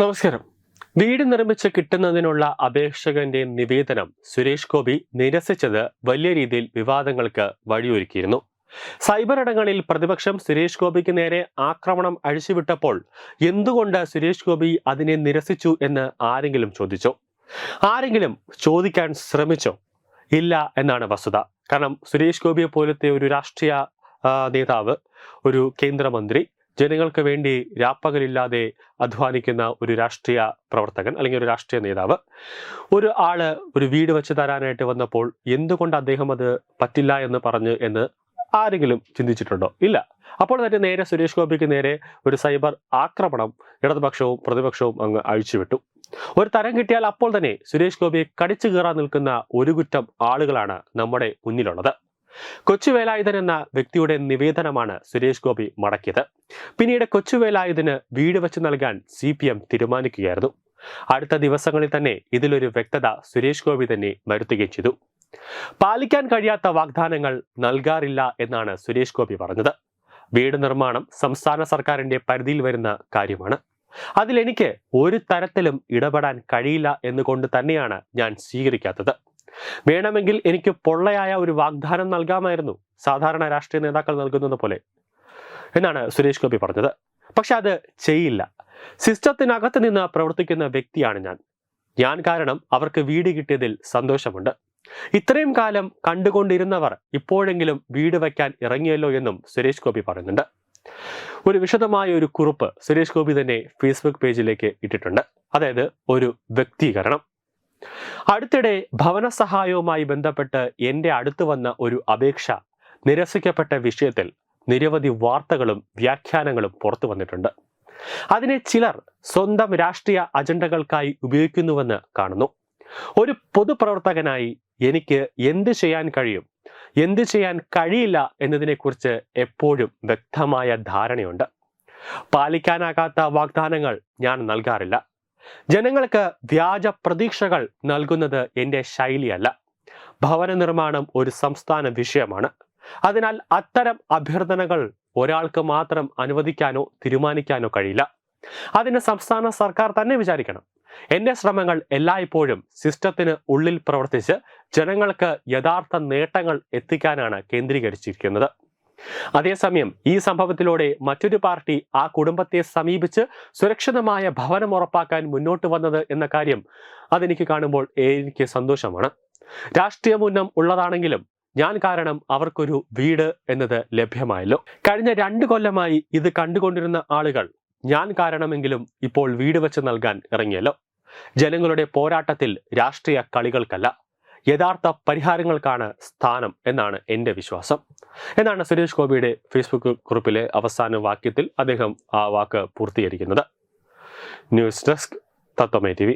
നമസ്കാരം. വീട് നിർമ്മിച്ച് കിട്ടുന്നതിനുള്ള അപേക്ഷകന്റെ നിവേദനം സുരേഷ് ഗോപി നിരസിച്ചത് വലിയ രീതിയിൽ വിവാദങ്ങൾക്ക് വഴിയൊരുക്കിയിരുന്നു. സൈബർ ഇടങ്ങളിൽ പ്രതിപക്ഷം സുരേഷ് ഗോപിക്ക് നേരെ ആക്രമണം അഴിച്ചുവിട്ടപ്പോൾ എന്തുകൊണ്ട് സുരേഷ് ഗോപി അതിനെ നിരസിച്ചു എന്ന് ആരെങ്കിലും ചോദിച്ചോ? ആരെങ്കിലും ചോദിക്കാൻ ശ്രമിച്ചോ? ഇല്ല എന്നാണ് വസ്തുത. കാരണം സുരേഷ് ഗോപിയെ പോലത്തെ ഒരു രാഷ്ട്രീയ നേതാവ് ഒരു കേന്ദ്രമന്ത്രി ജനങ്ങൾക്ക് വേണ്ടി രാപ്പകലില്ലാതെ അധ്വാനിക്കുന്ന ഒരു രാഷ്ട്രീയ പ്രവർത്തകൻ അല്ലെങ്കിൽ ഒരു രാഷ്ട്രീയ നേതാവ്. ഒരു ആൾ ഒരു വീട് വെച്ച് തരാനായിട്ട് വന്നപ്പോൾ എന്തുകൊണ്ട് അദ്ദേഹം അത് പറ്റില്ല എന്ന് പറഞ്ഞു എന്ന് ആരെങ്കിലും ചിന്തിച്ചിട്ടുണ്ടോ? ഇല്ല. അപ്പോൾ തന്നെ നേരെ സുരേഷ് ഗോപിക്ക് നേരെ ഒരു സൈബർ ആക്രമണം ഇടതുപക്ഷവും പ്രതിപക്ഷവും അങ്ങ് അഴിച്ചുവിട്ടു. ഒരു തരം കിട്ടിയാൽ അപ്പോൾ തന്നെ സുരേഷ് ഗോപിയെ കടിച്ചു കയറാൻ നിൽക്കുന്ന ഒരു കുറ്റം ആളുകളാണ് നമ്മുടെ മുന്നിലുള്ളത്. കൊച്ചു വേലായുധൻ എന്ന വ്യക്തിയുടെ നിവേദനമാണ് സുരേഷ് ഗോപി മടക്കിയത്. പിന്നീട് കൊച്ചു വേലായുധന് വീട് വെച്ച് നൽകാൻ സി പി എം തീരുമാനിക്കുകയായിരുന്നു. അടുത്ത ദിവസങ്ങളിൽ തന്നെ ഇതിലൊരു വ്യക്തത സുരേഷ് ഗോപി തന്നെ വരുത്തുകയും ചെയ്തു. പാലിക്കാൻ കഴിയാത്ത വാഗ്ദാനങ്ങൾ നൽകാറില്ല എന്നാണ് സുരേഷ് ഗോപി പറഞ്ഞത്. വീട് നിർമ്മാണം സംസ്ഥാന സർക്കാരിന്റെ പരിധിയിൽ വരുന്ന കാര്യമാണ്. അതിലെനിക്ക് ഒരു തരത്തിലും ഇടപെടാൻ കഴിയില്ല എന്നുകൊണ്ട് തന്നെയാണ് ഞാൻ സ്വീകരിക്കാത്തത്. വേണമെങ്കിൽ എനിക്ക് പൊള്ളയായ ഒരു വാഗ്ദാനം നൽകാമായിരുന്നു. സാധാരണ രാഷ്ട്രീയ നേതാക്കൾ നൽകുന്നത് പോലെ. എന്നാണ് സുരേഷ് ഗോപി പറഞ്ഞത്. പക്ഷെ അത് ചെയ്യില്ല. സിസ്റ്റത്തിനകത്ത് നിന്ന് പ്രവർത്തിക്കുന്ന വ്യക്തിയാണ് ഞാൻ. ഞാൻ കാരണം അവർക്ക് വീട് കിട്ടിയതിൽ സന്തോഷമുണ്ട്. ഇത്രയും കാലം കണ്ടുകൊണ്ടിരുന്നവർ ഇപ്പോഴെങ്കിലും വീട് വയ്ക്കാൻ ഇറങ്ങിയല്ലോ എന്നും സുരേഷ് ഗോപി പറയുന്നുണ്ട്. ഒരു വിശദമായ ഒരു കുറിപ്പ് സുരേഷ് ഗോപി തന്നെ ഫേസ്ബുക്ക് പേജിലേക്ക് ഇട്ടിട്ടുണ്ട്. അതായത് ഒരു വ്യക്തീകരണം. അടുത്തിടെ ഭവന സഹായവുമായി ബന്ധപ്പെട്ട് എന്റെ അടുത്ത് വന്ന ഒരു അപേക്ഷ നിരസിക്കപ്പെട്ട വിഷയത്തിൽ നിരവധി വാർത്തകളും വ്യാഖ്യാനങ്ങളും പുറത്തു വന്നിട്ടുണ്ട്. അതിനെ ചിലർ സ്വന്തം രാഷ്ട്രീയ അജണ്ടകൾക്കായി ഉപയോഗിക്കുന്നുവെന്ന് കാണുന്നു. ഒരു പൊതുപ്രവർത്തകനായി എനിക്ക് എന്ത് ചെയ്യാൻ കഴിയും എന്ത് ചെയ്യാൻ കഴിയില്ല എന്നതിനെക്കുറിച്ച് എപ്പോഴും വ്യക്തമായ ധാരണയുണ്ട്. പാലിക്കാനാകാത്ത വാഗ്ദാനങ്ങൾ ഞാൻ നൽകാറില്ല. ജനങ്ങൾക്ക് വ്യാജ പ്രതീക്ഷകൾ നൽകുന്നത് എന്റെ ശൈലിയല്ല. ഭവന നിർമ്മാണം ഒരു സംസ്ഥാന വിഷയമാണ്. അതിനാൽ അത്തരം അഭ്യർത്ഥനകൾ ഒരാൾക്ക് മാത്രം അനുവദിക്കാനോ തീരുമാനിക്കാനോ കഴിയില്ല. അതിന് സംസ്ഥാന സർക്കാർ തന്നെ വിചാരിക്കണം. എന്റെ ശ്രമങ്ങൾ എല്ലായ്പ്പോഴും സിസ്റ്റത്തിന് ഉള്ളിൽ പ്രവർത്തിച്ച് ജനങ്ങൾക്ക് യഥാർത്ഥ നേട്ടങ്ങൾ എത്തിക്കാനാണ് കേന്ദ്രീകരിച്ചിരിക്കുന്നത്. അതേസമയം ഈ സംഭവത്തിലൂടെ മറ്റൊരു പാർട്ടി ആ കുടുംബത്തെ സമീപിച്ച് സുരക്ഷിതമായ ഭവനം ഉറപ്പാക്കാൻ മുന്നോട്ട് വന്നത് എന്ന കാര്യം അതെനിക്ക് കാണുമ്പോൾ എനിക്ക് സന്തോഷമാണ്. രാഷ്ട്രീയ മുന്നം ഉള്ളതാണെങ്കിലും ഞാൻ കാരണം അവർക്കൊരു വീട് എന്നത് ലഭ്യമായല്ലോ. കഴിഞ്ഞ രണ്ട് കൊല്ലമായി ഇത് കണ്ടുകൊണ്ടിരുന്ന ആളുകൾ ഞാൻ കാരണമെങ്കിലും ഇപ്പോൾ വീട് വെച്ച് നൽകാൻ ഇറങ്ങിയല്ലോ. ജനങ്ങളുടെ പോരാട്ടത്തിൽ രാഷ്ട്രീയ കളികൾക്കല്ല. യഥാർത്ഥ പരിഹാരങ്ങൾക്കാണ് സ്ഥാനം എന്നാണ് എന്റെ വിശ്വാസം. എന്നാണ് സുരേഷ് ഗോപിയുടെ ഫേസ്ബുക്ക് കുറിപ്പിലെ അവസാന വാക്യത്തിൽ അദ്ദേഹം ആ വാക്ക് പൂർത്തീകരിക്കുന്നത്. ന്യൂസ് ഡെസ്ക് തത്വമേ ടി